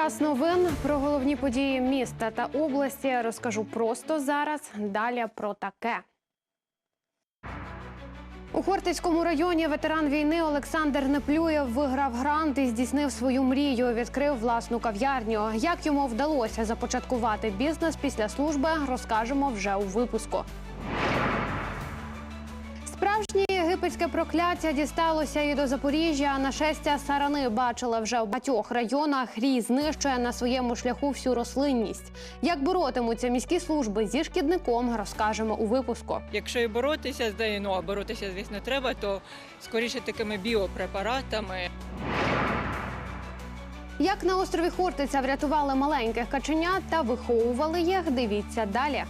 Час новин про головні події міста та області розкажу просто зараз. Далі про таке. У Хортицькому районі ветеран війни Олександр Неплюєв виграв грант і здійснив свою мрію. Відкрив власну кав'ярню. Як йому вдалося започаткувати бізнес після служби, розкажемо вже у випуску. Справжнє єгипетське прокляття дісталося і до Запоріжжя. Нашестя сарани бачили вже в багатьох районах. Рій знищує на своєму шляху всю рослинність. Як боротимуться міські служби зі шкідником, розкажемо у випуску. Якщо і боротися з ну а боротися, звісно, треба, то скоріше такими біопрепаратами. Як на острові Хортиця врятували маленьких каченят та виховували їх, дивіться далі.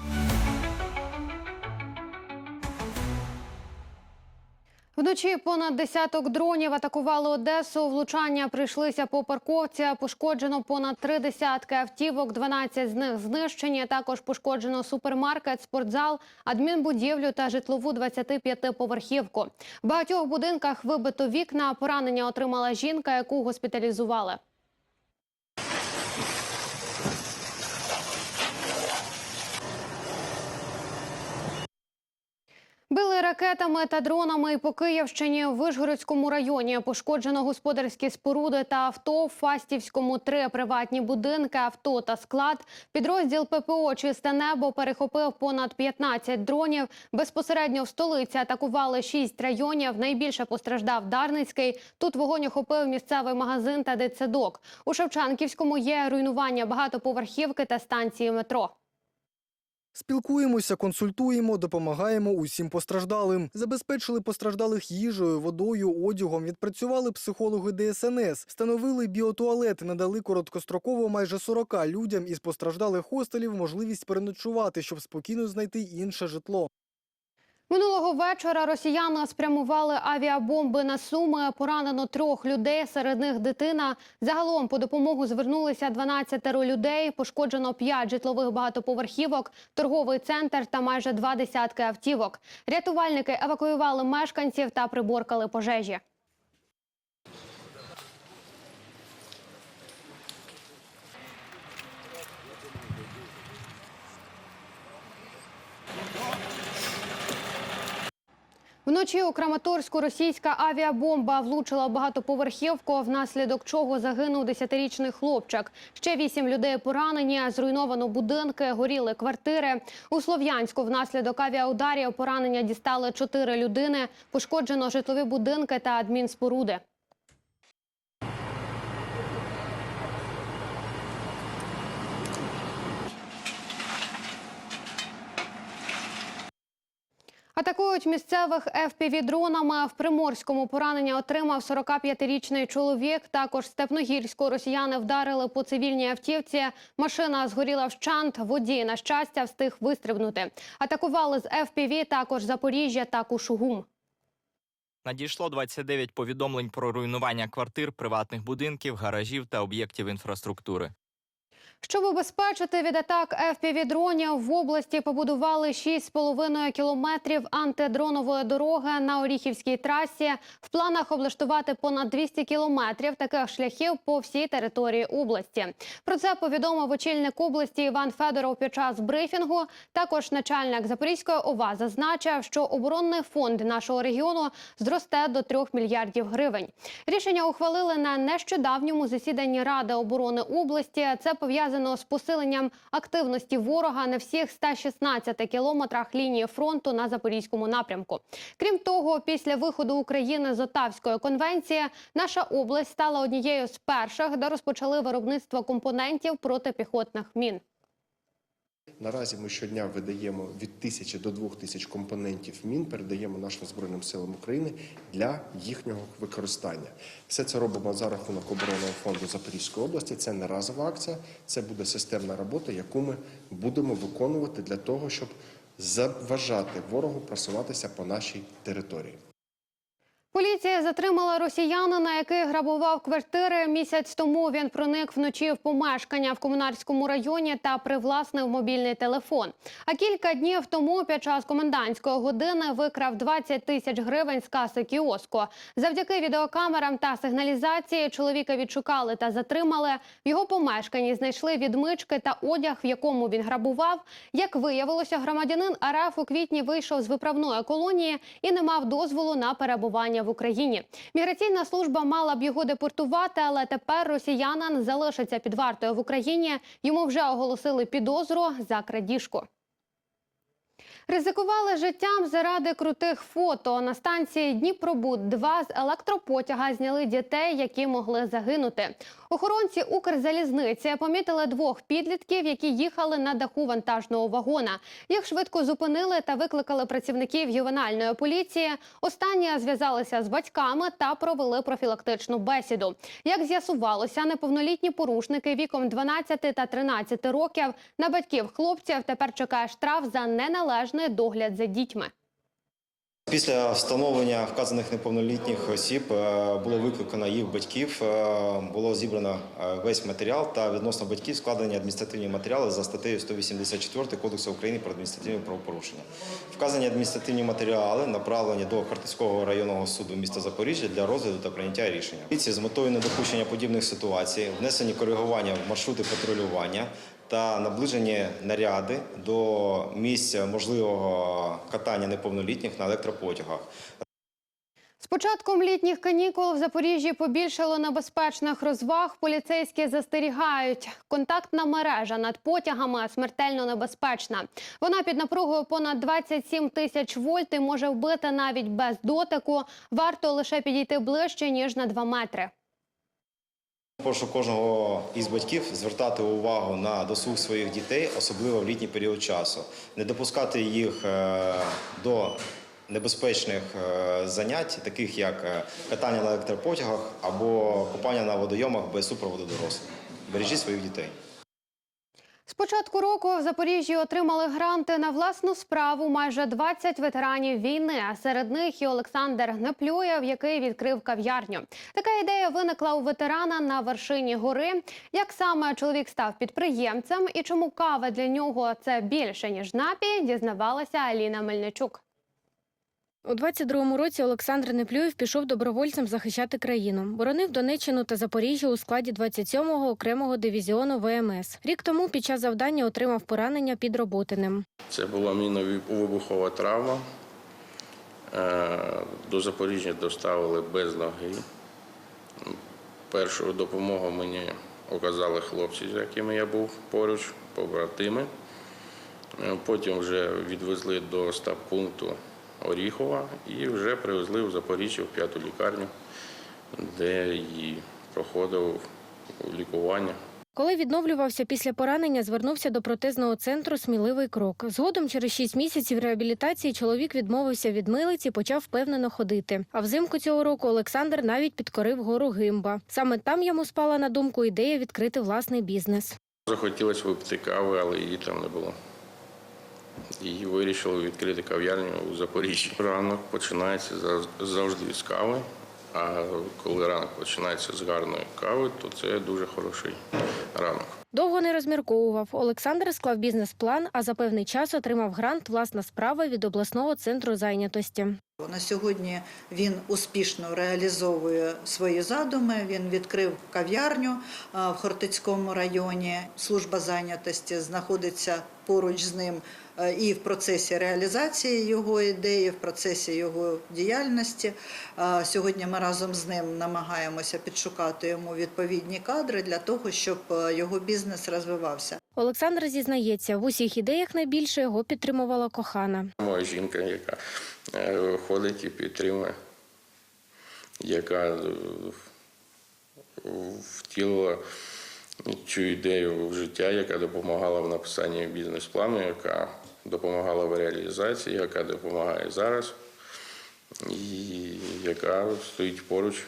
Вночі понад десяток дронів атакували Одесу. Влучання прийшлися по парковці. Пошкоджено понад три десятки автівок, 12 з них знищені. Також пошкоджено супермаркет, спортзал, адмінбудівлю та житлову 25-поверхівку. В багатьох будинках вибито вікна. Поранення отримала жінка, яку госпіталізували. Били ракетами та дронами і по Київщині в Вишгородському районі пошкоджено господарські споруди та авто. В Фастівському три приватні будинки, авто та склад. Підрозділ ППО «Чисте небо перехопив понад 15 дронів. Безпосередньо в столиці атакували шість районів. Найбільше постраждав Дарницький. Тут вогонь охопив місцевий магазин та дитсадок. У Шевченківському є руйнування багатоповерхівки та станції метро. Спілкуємося, консультуємо, допомагаємо усім постраждалим. Забезпечили постраждалих їжею, водою, одягом. Відпрацювали психологи ДСНС, встановили біотуалет, надали короткостроково майже 40 людям із постраждалих хостелів можливість переночувати, щоб спокійно знайти інше житло. Минулого вечора росіяни спрямували авіабомби на Суми. Поранено трьох людей, серед них дитина. Загалом по допомогу звернулися 12 людей. Пошкоджено 5 житлових багатоповерхівок, торговий центр та майже два десятки автівок. Рятувальники евакуювали мешканців та приборкали пожежі. Вночі у Краматорську російська авіабомба влучила багатоповерхівку, внаслідок чого загинув 10-річний хлопчик. Ще вісім людей поранені, зруйновано будинки, горіли квартири. У Слов'янську внаслідок авіаударів поранення дістали чотири людини. Пошкоджено житлові будинки та адмінспоруди. Атакують місцевих FPV-дронами. В Приморському поранення отримав 45-річний чоловік. Також Степногірську росіяни вдарили по цивільній автівці. Машина згоріла вщант. Водій, на щастя, встиг вистрибнути. Атакували з FPV також Запоріжжя та Кушугум. Надійшло 29 повідомлень про руйнування квартир, приватних будинків, гаражів та об'єктів інфраструктури. Щоб убезпечити від атак FPV-дронів, в області побудували 6,5 кілометрів антидронової дороги на Оріхівській трасі. В планах облаштувати понад 200 кілометрів таких шляхів по всій території області. Про це повідомив очільник області Іван Федоров під час брифінгу. Також начальник Запорізької ОВА зазначив, що оборонний фонд нашого регіону зросте до 3 мільярдів гривень. Рішення ухвалили на нещодавньому засіданні Ради оборони області. Це пов'язано з посиленням активності ворога на всіх 116 кілометрах лінії фронту на запорізькому напрямку. Крім того, після виходу України з Отавської конвенції наша область стала однією з перших, де розпочали виробництво компонентів протипіхотних мін. Наразі ми щодня видаємо від тисячі до двох тисяч компонентів мін, передаємо нашим збройним силам України для їхнього використання. Все це робимо за рахунок оборонного фонду Запорізької області. Це не разова акція, це буде системна робота, яку ми будемо виконувати для того, щоб заважати ворогу просуватися по нашій території. Поліція затримала росіянина, який грабував квартири. Місяць тому він проник вночі в помешкання в комунарському районі та привласнив мобільний телефон. А кілька днів тому, під час комендантської години, викрав 20 тисяч гривень з каси кіоску. Завдяки відеокамерам та сигналізації чоловіка відшукали та затримали. В його помешканні знайшли відмички та одяг, в якому він грабував. Як виявилося, громадянин РФ у квітні вийшов з виправної колонії і не мав дозволу на перебування в Україні. Міграційна служба мала б його депортувати, але тепер росіянин залишиться під вартою в Україні. Йому вже оголосили підозру за крадіжку. Ризикували життям заради крутих фото. На станції Дніпробуд 2 з електропотяга зняли дітей, які могли загинути. Охоронці Укрзалізниці помітили двох підлітків, які їхали на даху вантажного вагона. Їх швидко зупинили та викликали працівників ювенальної поліції. Останні зв'язалися з батьками та провели профілактичну бесіду. Як з'ясувалося, неповнолітні порушники віком 12 та 13 років на батьків хлопців тепер чекає штраф за неналежний догляд за дітьми. Після встановлення вказаних неповнолітніх осіб е, було викликано їх батьків, е, було зібрано е, весь матеріал та відносно батьків складені адміністративні матеріали за статтею 184 Кодексу України про адміністративні правопорушення. Вказані адміністративні матеріали направлені до Хартицького районного суду міста Запоріжжя для розгляду та прийняття рішення. З метою недопущення подібних ситуацій внесені коригування в маршрути патрулювання та наближені наряди до місця можливого катання неповнолітніх на електропотягах. З початком літніх канікул в Запоріжжі побільшало небезпечних розваг. Поліцейські застерігають. Контактна мережа над потягами смертельно небезпечна. Вона під напругою понад 27 тисяч вольт і може вбити навіть без дотику. Варто лише підійти ближче ніж на 2 метри. Прошу кожного із батьків звертати увагу на досуг своїх дітей, особливо в літній період часу, не допускати їх е, до небезпечних е, занять, таких як е, катання на електропотягах або купання на водойомах без супроводу дорослих. Бережіть своїх дітей. З початку року в Запоріжжі отримали гранти на власну справу майже 20 ветеранів війни. А серед них і Олександр Гнеплюєв, який відкрив кав'ярню. Така ідея виникла у ветерана на вершині гори. Як саме чоловік став підприємцем і чому кава для нього це більше ніж напій, дізнавалася Аліна Мельничук. У 22-му році Олександр Неплюєв пішов добровольцем захищати країну. Боронив Донеччину та Запоріжжя у складі 27-го окремого дивізіону ВМС. Рік тому під час завдання отримав поранення під Роботиним. Це була мінно-вибухова травма. Е, До Запоріжжя доставили без ноги. Першу допомогу мені оказали хлопці, з якими я був поруч, побратими. Е, Потім вже відвезли до стаб-пункту Оріхова і вже привезли в Запоріжжя в п'яту лікарню, де і проходив лікування. Коли відновлювався після поранення, звернувся до протезного центру Сміливий крок. Згодом, через 6 місяців реабілітації, чоловік відмовився від милиць і почав впевнено ходити. А взимку цього року Олександр навіть підкорив гору Гимба. Саме там йому спала на думку ідея відкрити власний бізнес. Захотілося випити кави, але її там не було. І вирішили відкрити кав'ярню у Запоріжжі. Ранок починається зав- завжди з кави. А коли ранок починається з гарної кави, то це дуже хороший ранок. Довго не розмірковував. Олександр склав бізнес-план, а за певний час отримав грант власна справа від обласного центру зайнятості. На сьогодні він успішно реалізовує свої задуми. Він відкрив кав'ярню в Хортицькому районі. Служба зайнятості знаходиться поруч з ним і в процесі реалізації його ідеї, в процесі його діяльності. Сьогодні ми разом з ним намагаємося підшукати йому відповідні кадри для того, щоб е, його бізнес розвивався. Олександр зізнається, в усіх ідеях найбільше його підтримувала кохана. Моя жінка, яка е, ходить і підтримує, яка е, втілила цю ідею в життя, яка допомагала в написанні бізнес-плану, яка допомагала в реалізації, яка допомагає зараз, і яка стоїть поруч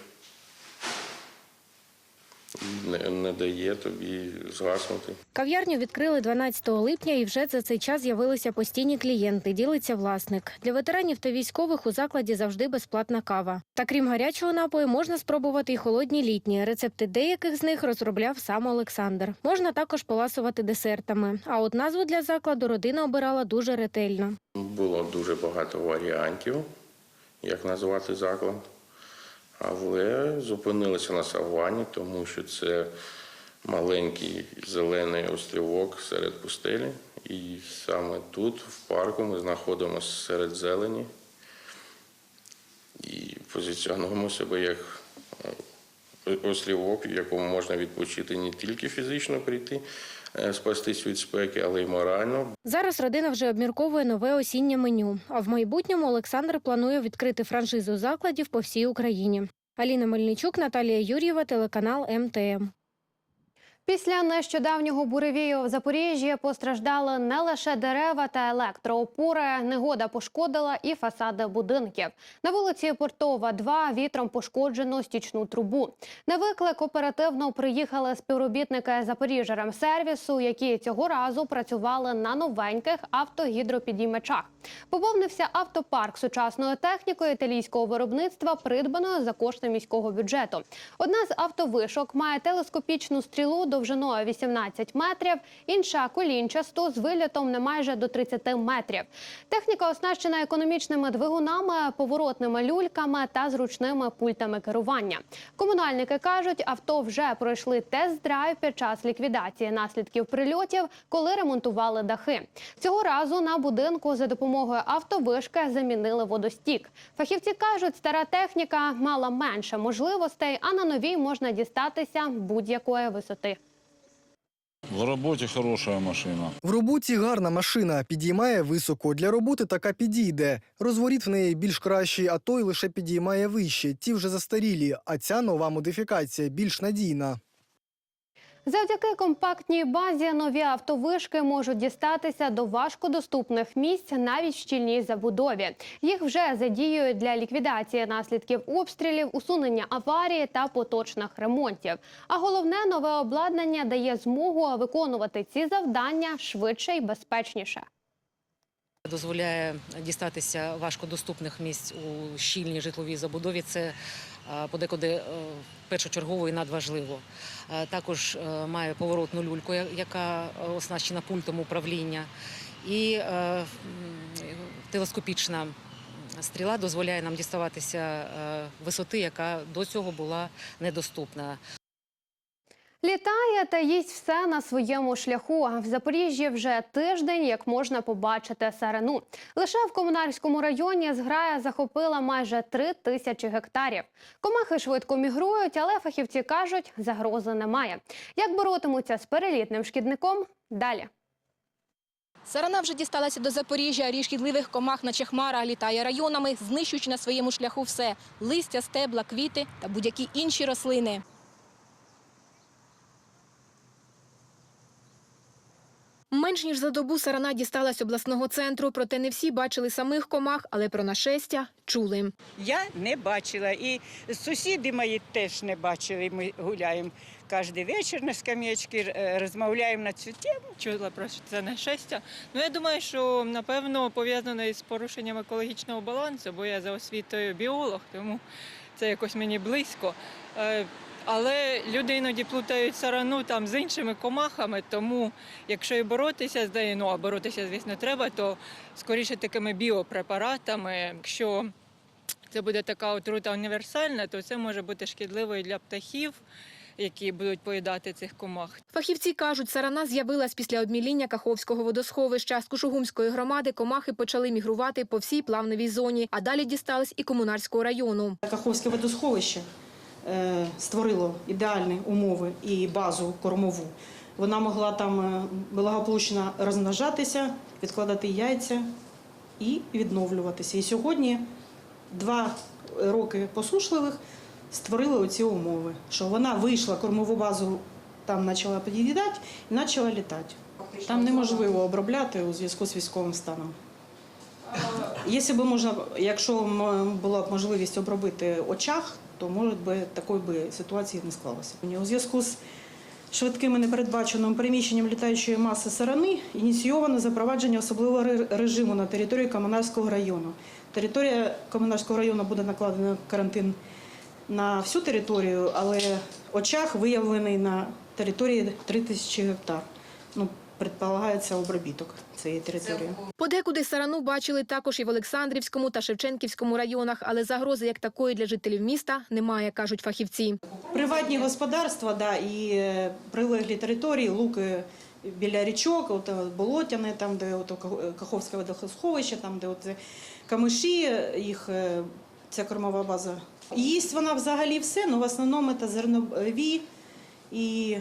не, не дає тобі згаснути. Кав'ярню відкрили 12 липня і вже за цей час з'явилися постійні клієнти, ділиться власник. Для ветеранів та військових у закладі завжди безплатна кава. Та крім гарячого напою, можна спробувати і холодні літні. Рецепти деяких з них розробляв сам Олександр. Можна також поласувати десертами. А от назву для закладу родина обирала дуже ретельно. Було дуже багато варіантів, як назвати заклад. Але зупинилися на Савані, тому що це маленький зелений острівок серед пустелі. І саме тут, в парку, ми знаходимося серед зелені і позиціонуємо себе як е, острівок, в якому можна відпочити не тільки фізично прийти, спастись від спеки, але й морально, Зараз родина вже обмірковує нове осіннє меню. А в майбутньому Олександр планує відкрити франшизу закладів по всій Україні. Аліна Мельничук, Наталія Юр'єва, телеканал МТМ. Після нещодавнього буревію в Запоріжжі постраждали не лише дерева та електроопори. Негода пошкодила і фасади будинків. На вулиці Портова 2 вітром пошкоджено стічну трубу. На виклик оперативно приїхали співробітники Запоріжжя-Ремсервісу, які цього разу працювали на новеньких автогідропідіймачах. Поповнився автопарк сучасною технікою італійського виробництва, придбаною за кошти міського бюджету. Одна з автовишок має телескопічну стрілу довжиною 18 метрів, інша колінчасту з вильотом не майже до 30 метрів. Техніка оснащена економічними двигунами, поворотними люльками та зручними пультами керування. Комунальники кажуть, авто вже пройшли тест-драйв під час ліквідації наслідків прильотів, коли ремонтували дахи. Цього разу на будинку за допомогою автовишки замінили водостік. Фахівці кажуть, стара техніка мала менше можливостей, а на новій можна дістатися будь-якої висоти. В роботі хороша машина. В роботі гарна машина, підіймає високо. Для роботи така підійде. Розворіт в неї більш кращий, а той лише підіймає вище. Ті вже застарілі, а ця нова модифікація більш надійна. Завдяки компактній базі нові автовишки можуть дістатися до важкодоступних місць навіть в щільній забудові. Їх вже задіюють для ліквідації наслідків обстрілів, усунення аварії та поточних ремонтів. А головне нове обладнання дає змогу виконувати ці завдання швидше і безпечніше. Дозволяє дістатися важкодоступних місць у щільній житловій забудові. Це подекуди е, першочергово і надважливо. Також е, має поворотну люльку, яка оснащена пультом управління, і е, телескопічна стріла дозволяє нам діставатися висоти, яка до цього була недоступна. Літає та їсть все на своєму шляху. В Запоріжжі вже тиждень, як можна побачити сарену. Лише в комунарському районі зграя захопила майже три тисячі гектарів. Комахи швидко мігрують, але фахівці кажуть, загрози немає. Як боротимуться з перелітним шкідником? Далі. Сарана вже дісталася до Запоріжжя. Рій шкідливих комах, наче хмара, літає районами, знищуючи на своєму шляху все – листя, стебла, квіти та будь-які інші рослини. Менш ніж за добу сарана дісталась обласного центру, проте не всі бачили самих комах, але про нашестя чули. Я не бачила, і сусіди мої теж не бачили. Ми гуляємо кожен вечір на скам'ячці, е, розмовляємо на цю тему. Чула про це нещастя. Ну я думаю, що напевно пов'язано із порушенням екологічного балансу, бо я за освітою біолог, тому це якось мені близько. Але люди іноді плутають сарану там з іншими комахами, тому якщо і боротися з нею, ну а боротися, звісно, треба, то скоріше такими біопрепаратами. Якщо це буде така отрута універсальна, то це може бути шкідливо і для птахів, які будуть поїдати цих комах. Фахівці кажуть, сарана з'явилась після обміління Каховського водосховища. З Кушугумської громади комахи почали мігрувати по всій плавневій зоні, а далі дістались і Комунарського району. Каховське водосховище створило ідеальні умови і базу кормову. Вона могла там е, благополучно розмножатися, відкладати яйця і відновлюватися. І сьогодні два роки посушливих створили оці умови, що вона вийшла кормову базу, там почала під'їдати і почала літати. Там неможливо обробляти у зв'язку з військовим станом. Якщо б можна, якщо була б можливість обробити очах, то може би такої би ситуації не склалося. У зв'язку з швидким і непередбаченим переміщенням літаючої маси сарани ініційовано запровадження особливого режиму на території Комунарського району. Територія Комунарського району буде накладена карантин на всю територію, але очаг виявлений на території 3000 гектар. Ну, предполагається обробіток цієї території. Подекуди сарану бачили також і в Олександрівському та Шевченківському районах, але загрози як такої для жителів міста немає, кажуть фахівці. Приватні господарства, да, і е, прилеглі території, луки біля річок, от е, болотяне, там, де от Ках- Каховське водосховище, там, де от е, камиші, їх е, ця кормова база. Їсть вона взагалі все, але в основному це зернові і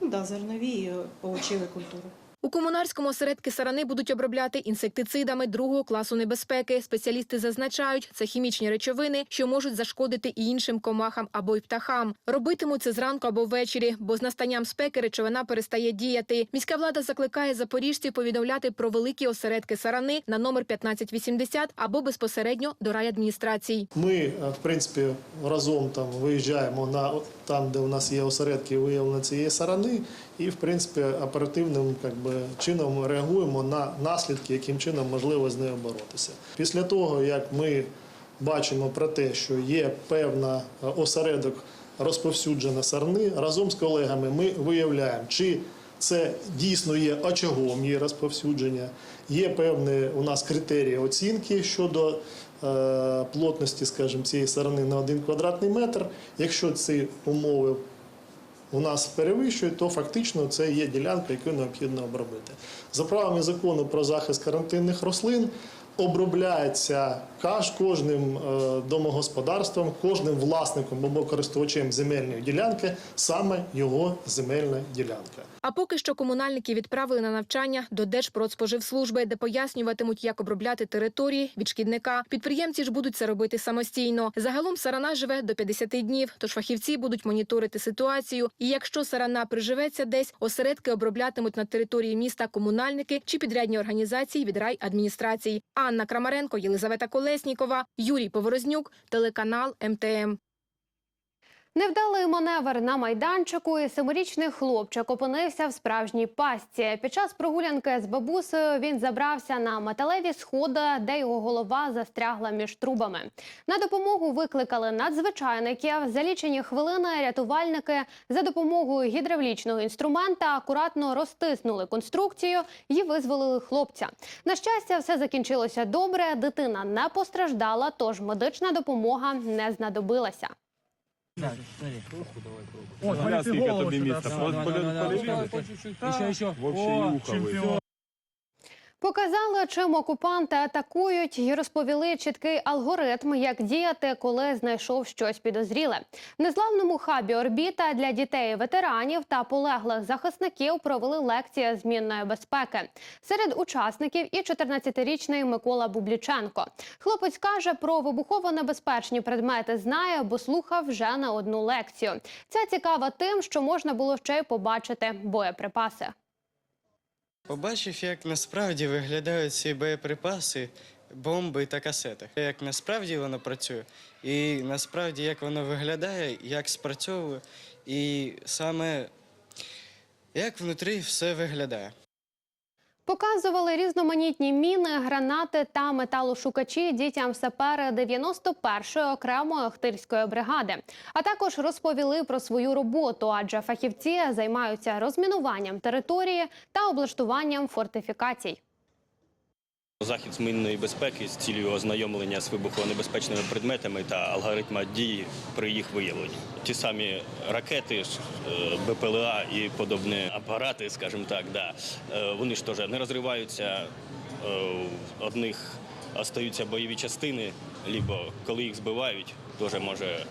ну, да, зернові і овочеві культури. У комунарському осередки сарани будуть обробляти інсектицидами другого класу небезпеки. Спеціалісти зазначають, це хімічні речовини, що можуть зашкодити і іншим комахам або й птахам. Робитимуть це зранку або ввечері, бо з настанням спеки речовина перестає діяти. Міська влада закликає запоріжців повідомляти про великі осередки сарани на номер 1580 або безпосередньо до райадміністрацій. Ми, е, в принципі, разом там виїжджаємо на там, де у нас є осередки виявлення цієї сарани, і в принципі оперативним как би, чином реагуємо на наслідки, яким чином можливо з нею боротися. Після того, як ми бачимо про те, що є певна е, осередок розповсюдження сарни, разом з колегами ми виявляємо, чи це дійсно є очагом її розповсюдження. Є певні у нас критерії оцінки щодо е, плотності, скажімо, цієї сарани на один квадратний метр. Якщо ці умови у нас перевищують, то фактично це є ділянка, яку необхідно обробити. За правами закону про захист карантинних рослин обробляється каж кожним е, домогосподарством, кожним власником або користувачем земельної ділянки саме його земельна ділянка. А поки що комунальники відправили на навчання до Держпродспоживслужби, де пояснюватимуть, як обробляти території від шкідника. Підприємці ж будуть це робити самостійно. Загалом сарана живе до 50 днів, тож фахівці будуть моніторити ситуацію. І якщо сарана приживеться десь, осередки оброблятимуть на території міста комунальники чи підрядні організації від райадміністрацій. Анна Крамаренко, Єлизавета Колеснікова, Юрій Поворознюк, телеканал МТМ. Невдалий маневр на майданчику і семирічний хлопчик опинився в справжній пастці. Під час прогулянки з бабусею він забрався на металеві сходи, де його голова застрягла між трубами. На допомогу викликали надзвичайників. За лічені хвилини рятувальники за допомогою гідравлічного інструмента акуратно розтиснули конструкцію і визволили хлопця. На щастя, все закінчилося добре. Дитина не постраждала, тож медична допомога не знадобилася. О, еще тобі місця. Ще, ще. Показали, чим окупанти атакують, і розповіли чіткий алгоритм, як діяти, коли знайшов щось підозріле. В незламному хабі орбіта для дітей, ветеранів та полеглих захисників провели лекції змінної безпеки. Серед учасників і 14-річний Микола Бубліченко. Хлопець каже, про вибухово-небезпечні предмети знає, бо слухав вже не одну лекцію. Ця цікава тим, що можна було ще й побачити боєприпаси. Побачив, як насправді виглядають ці боєприпаси, бомби та касети. Як насправді воно працює, і насправді як воно виглядає, як спрацьовує, і саме як внутрі все виглядає. Показували різноманітні міни, гранати та металошукачі дітям сапери 91-ї окремої Охтирської бригади. А також розповіли про свою роботу, адже фахівці займаються розмінуванням території та облаштуванням фортифікацій. Захід з мінної безпеки з цілею ознайомлення з вибухонебезпечними предметами та алгоритма дії при їх виявленні. Ті самі ракети, е, БПЛА і подобні апарати, скажімо так, да, е, вони ж теж не розриваються. е, Одних остаються бойові частини, либо коли їх збивають, теж може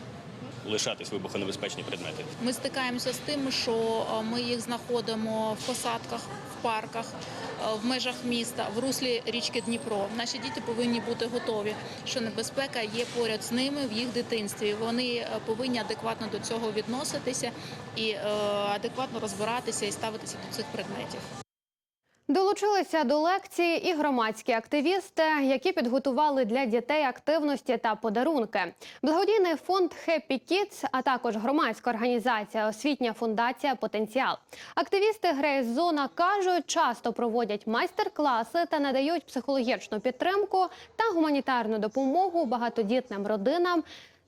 лишатись вибухонебезпечні предмети. Ми стикаємося з тим, що е, ми їх знаходимо в посадках, в парках, е, в межах міста, в руслі річки Дніпро. Наші діти повинні бути готові, що небезпека є поряд з ними в їх дитинстві. Вони е, повинні адекватно до цього відноситися і адекватно розбиратися і ставитися до цих предметів. Долучилися до лекції і громадські активісти, які підготували для дітей активності та подарунки. Благодійний фонд Happy Kids, а також громадська організація Освітня фундація Потенціал. Активісти Грейс Зона кажуть, часто проводять майстер-класи та надають психологічну підтримку та гуманітарну допомогу багатодітним родинам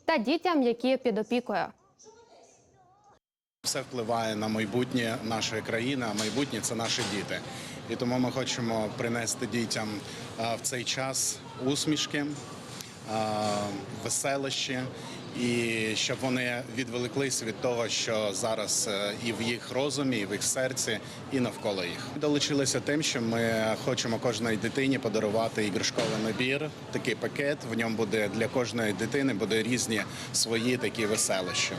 та дітям, які під опікою. Все впливає на майбутнє нашої країни, а майбутнє це наші діти. І тому ми хочемо принести дітям в цей час усмішки, веселощі, і щоб вони відволіклись від того, що зараз е, і в їх розумі, і в їх серці, і навколо їх. Долучилися тим, що ми хочемо кожній дитині подарувати іграшковий набір, такий пакет. В ньому буде для кожної дитини буде різні свої такі веселощі.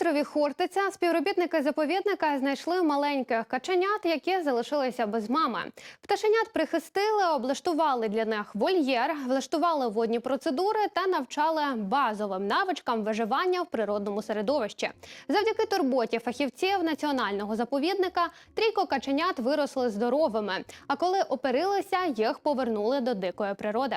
Острові Хортиця співробітники заповідника знайшли маленьких каченят, які залишилися без мами. Пташенят прихистили, облаштували для них вольєр, влаштували водні процедури та навчали базовим навичкам виживання в природному середовищі. Завдяки турботі фахівців національного заповідника трійко каченят виросли здоровими. А коли оперилися, їх повернули до дикої природи.